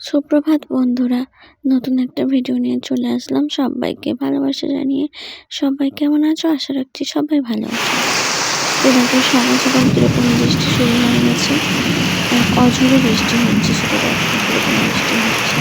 সুপ্রভাত বন্ধুরা, নতুন একটা ভিডিও নিয়ে চলে আসলাম। সবাইকে ভালোবাসা জানিয়ে সবাই কেমন আছো? আশা রাখছি সবাই ভালো আছো। এরকম সকাল সকাল কীরকম বৃষ্টি শুরু হয়ে গেছে। অঝরে বৃষ্টি হচ্ছে, শুধু কীরকম বৃষ্টি হচ্ছে।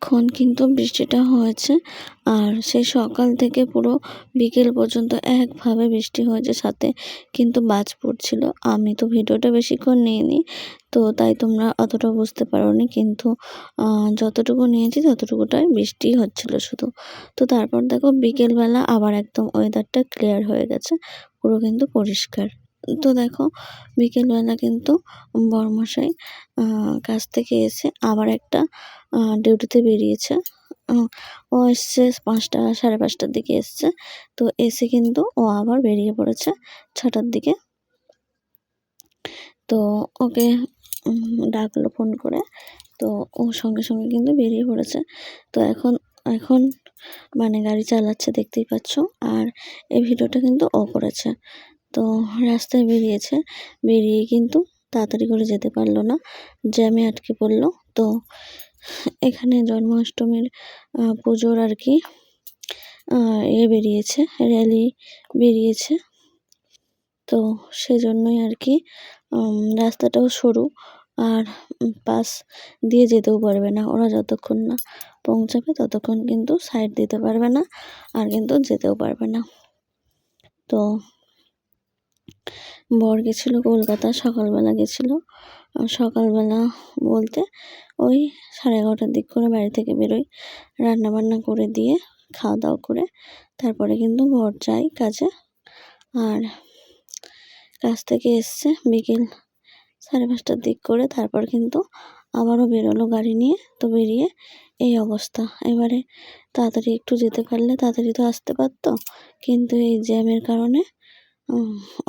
অনেকক্ষণ কিন্তু বৃষ্টিটা হয়েছে। আর সেই সকাল থেকে পুরো বিকেল পর্যন্ত একভাবে বৃষ্টি হয়েছে, সাথে কিন্তু বাজ পড়ছিল। আমি তো ভিডিওটা বেশিক্ষণ নিইনি, তো তাই তোমরা অতটা বুঝতে পারোনি। কিন্তু যতটুকু নিয়েছি ততটুকুটাই বৃষ্টি হচ্ছিল শুধু। তো তারপর দেখো বিকেলবেলা আবার একদম ওয়েদারটা ক্লিয়ার হয়ে গেছে, পুরো কিন্তু পরিষ্কার। তো দেখো বিকেলবেলা কিন্তু বরমশাই কাছ থেকে এসে আবার একটা ডিউটিতে বেরিয়েছে। ও এসছে পাঁচটা, সাড়ে পাঁচটার দিকে এসছে। তো এসে কিন্তু ও আবার বেরিয়ে পড়েছে ছটার দিকে। তো ওকে ডাকলো ফোন করে। তো ও সঙ্গে সঙ্গে কিন্তু বেরিয়ে পড়েছে। তো এখন এখন মানে গাড়ি চালাচ্ছে, দেখতেই পাচ্ছ। আর এই ভিডিওটা কিন্তু ও করেছে। তো রাস্তায় বেরিয়েছে। বেরিয়ে কিন্তু তাড়াতাড়ি করে যেতে পারল না। জ্যামে আটকে পড়ল। তো এখানে জন্মাষ্টমীর পুজোর আর কি এ বেরিয়েছে, র্যালি বেরিয়েছে। তো সেজন্যই আর কি রাস্তাটাও সরু, আর পাস দিয়ে যেতেও পারবে না। ওরা যতক্ষণ না পৌঁছাবে, ততক্ষণ কিন্তু সাইড দিতে পারবে না, আর কিন্তু যেতেও পারবে না। তো বর গেছিল কলকাতা সকালবেলা গেছিল। সকালবেলা বলতে ওই সাড়ে এগারোটার দিক করে বাড়ি থেকে বেরোই। রান্না বান্না করে দিয়ে খাওয়া দাওয়া করে, তারপরে কিন্তু বর যাই কাজে। আর কাজ থেকে এসছে বিকেল সাড়ে পাঁচটার দিক করে, তারপর কিন্তু আবারও বেরোলো গাড়ি নিয়ে। তো বেরিয়ে এই অবস্থা। এবারে তাড়াতাড়ি একটু যেতে পারলে তাড়াতাড়ি তো আসতে পারতো। কিন্তু এই জ্যামের কারণে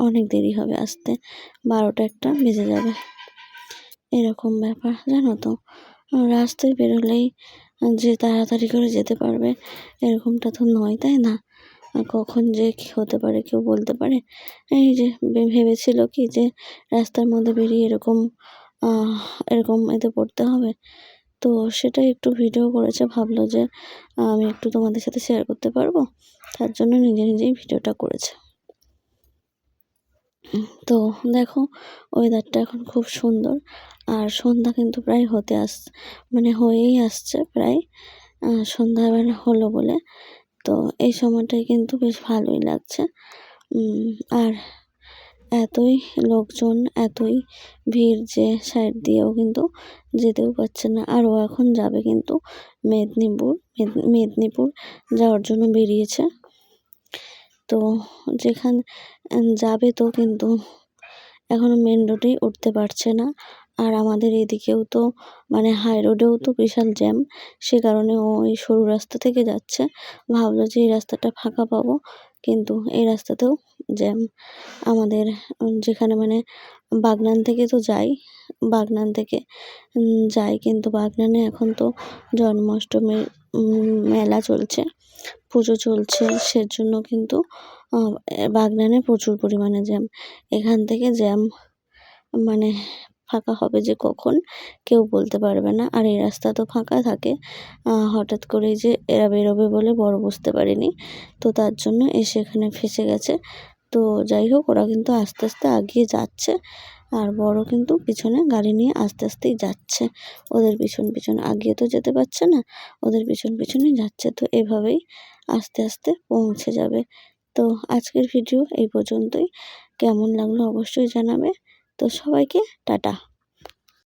অনেক দেরি হবে আসতে। বারোটা একটা বেজে যাবে। এরকম ব্যাপার, জানো তো। রাস্তায় বেরোলেই যে তাড়াতাড়ি করে যেতে পারবে, এরকমটা তো নয়, তাই না? কখন যে কী হতে পারে, কেউ বলতে পারে? এই যে ভেবেছিল কি যে রাস্তার মধ্যে বেরিয়ে এরকম এরকম এতে পড়তে হবে। তো সেটাই একটু ভিডিও করেছে, ভাবলো যে আমি একটু তোমাদের সাথে শেয়ার করতে পারব। তার জন্য নিজে নিজেই ভিডিওটা করেছে। তো দেখো ওয়েদারটা এখন খুব সুন্দর। আর সন্ধ্যা কিন্তু প্রায় হতে আস মানে হয়েই আসছে প্রায়। সন্ধ্যাবেলা হলো বলে। তো এই সময়টাই কিন্তু বেশ ভালোই লাগছে। আর এতই লোকজন, এতই ভিড় যে সাইড দিয়েও কিন্তু যেতেও পারছে না। আর ও এখন যাবে কিন্তু মেদিনীপুর মেদিনীপুর যাওয়ার জন্য বেরিয়েছে। তো যেখান যাবে তো কিন্তু এখনও মেন রোডেই উঠতে পারছে না। আর আমাদের এদিকেও তো মানে হাই রোডেও তো বিশাল জ্যাম সে কারণে ও এই সরু রাস্তা থেকে যাচ্ছে। ভাবলো যে এই রাস্তাটা ফাঁকা পাবো, কিন্তু এই রাস্তাতেও জ্যাম আমাদের যেখানে মানে বাগনান থেকে তো যাই, বাগনান থেকে যাই, কিন্তু বাগনানে এখন তো জন্মাষ্টমীর মেলা চলছে। পুজো চলছে, সেজন্য কিন্তু বাগনানে প্রচুর পরিমাণে জ্যাম। এখান থেকে জ্যাম মানে ফাঁকা হবে যে কখন, কেউ বলতে পারবে না। আর এই রাস্তা তো ফাঁকা থাকে হঠাৎ করেই যে এরা বেরোবে বলে বড় বুঝতে পারিনি। তো তার জন্য এসে এখানে ফেসে গেছে। তো যাই হোক, ওরা কিন্তু আস্তে আস্তে আগিয়ে যাচ্ছে। আর বড় কিন্তু পিছনে গাড়ি নিয়ে আস্তে আস্তেই যাচ্ছে। ওদের পিছন পিছন আগিয়ে তো যেতে পারছে না, ওদের পিছন পিছনই যাচ্ছে। তো এভাবেই আস্তে আস্তে পৌঁছে যাবে। তো আজকের ভিডিও এই পর্যন্তই। কেমন লাগল অবশ্যই জানাবে। তো সবাইকে টাটা।